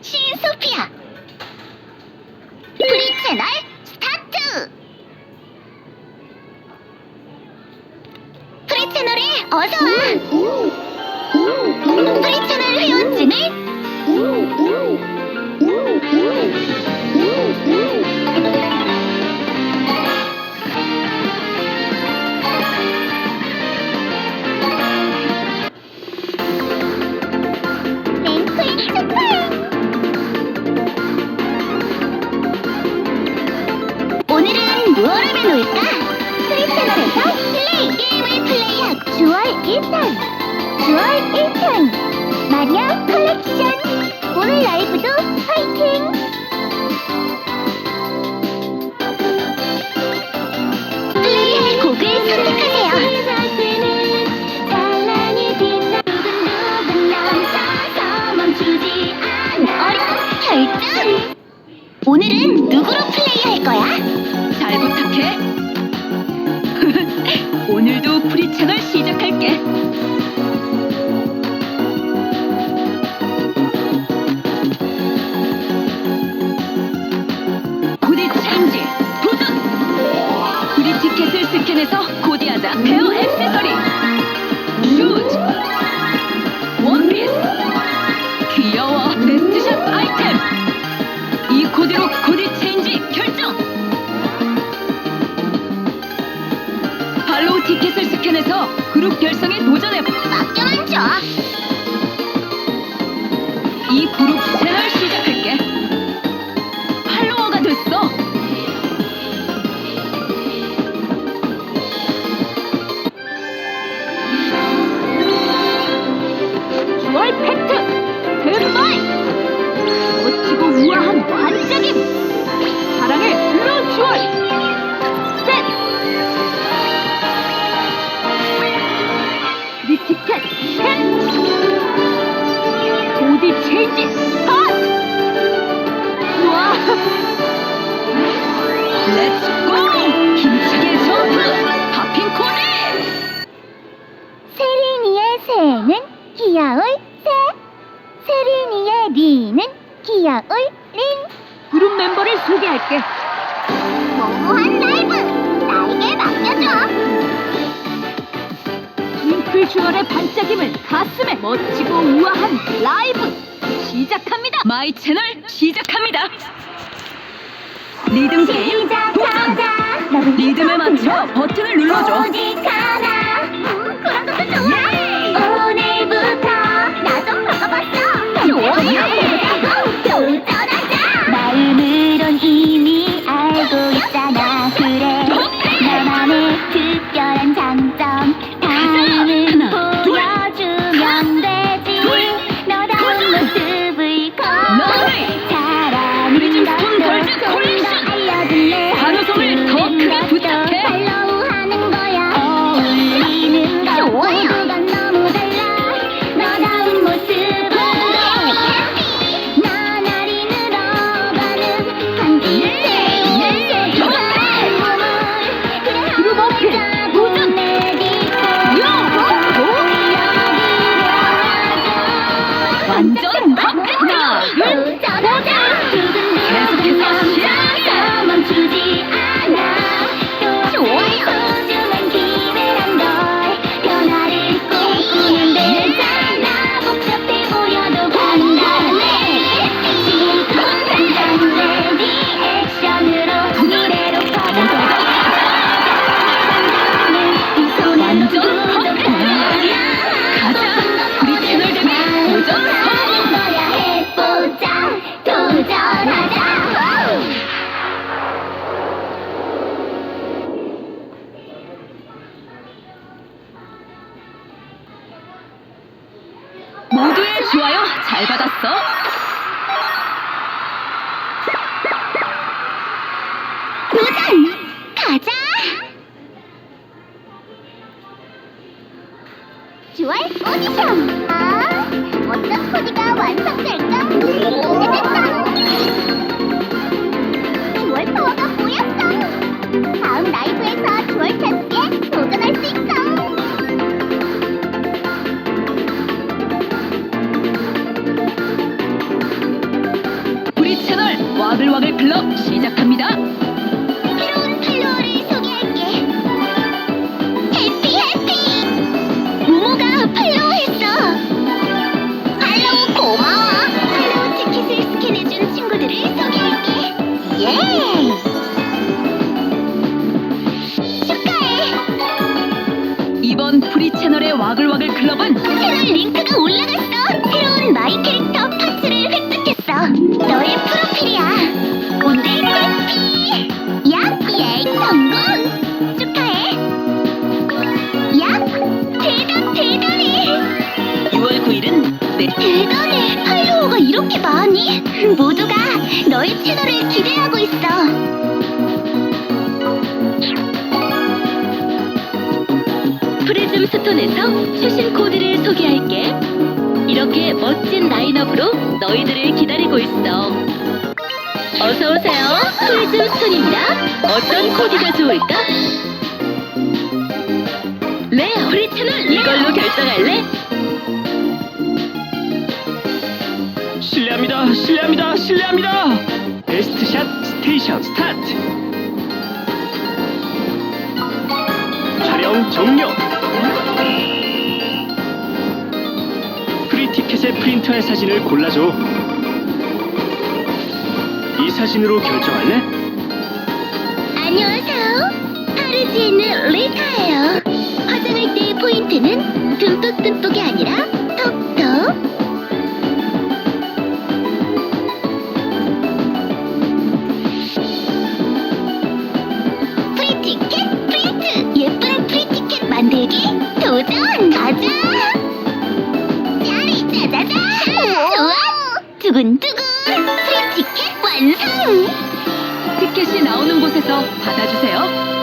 신소피아. 프리 채널 스타트! 프리 채널에 어서 와! 프리 채널 회원증을 9월 1편 9월 1편 마리아 컬렉션 오늘 라이브도 화이팅! 플레이할 곡을 선택하세요! 오늘은 누구로 플레이할 거야? 잘 부탁해. 오늘도 프리 채널 시작 할 보디 체인지 스타트 우와 렛츠고 힘차게 점프 팝핑 코디 세린이의 새는 귀여울 새. 세린이의 리는 귀여울 린. 그룹 멤버를 소개할게. 모호한 라이브. 나에게 맡겨줘. 윙클 주얼의 반짝임을 가슴에 멋지고 우아한 라이브 시작합니다. 마이 채널 시작합니다. 리듬 게임 도전. 리듬에 맞춰 버튼을 눌러줘. 모두의 좋아요 잘 받았어. 도전 가자! 주얼 오디션! 아 어떤 코디가 완성될까? 기대된다 클럽은 새로운 링크가 올라갔어. 새로운 마이 캐릭터 파츠를 획득했어. 너의 프로필이야. 오늘 파티. 야, 예, 성공. 축하해. 야, 대단 대단해. 6월 9일은 내 대단해. 팔로워가 이렇게 많이? 모두가 너의 채널을 기대하고 있어. 프리즘 스톤에서 최신 너희들을 기다리고 있어. 어서 오세요. 프리즘 스톤입니다. 어떤 코디가 좋을까? 네, 우리 채널 이걸로 결정할래? 실례합니다. 실례합니다. 실례합니다. 베스트 샷 스테이션 스타트. 촬영 종료. 프리티켓의 프린트할 사진을 골라줘. 이 사진으로 결정할래? 안녕하세요. 파르지에 있는 리카예요. 화장할 때의 포인트는 듬뿍듬뿍이 아니라 톡톡. 프리티켓 프린트! 예쁜 프리티켓 만들기 도전! 가자! 좋아! 두근두근! 프리티켓 완성! 티켓이 나오는 곳에서 받아주세요.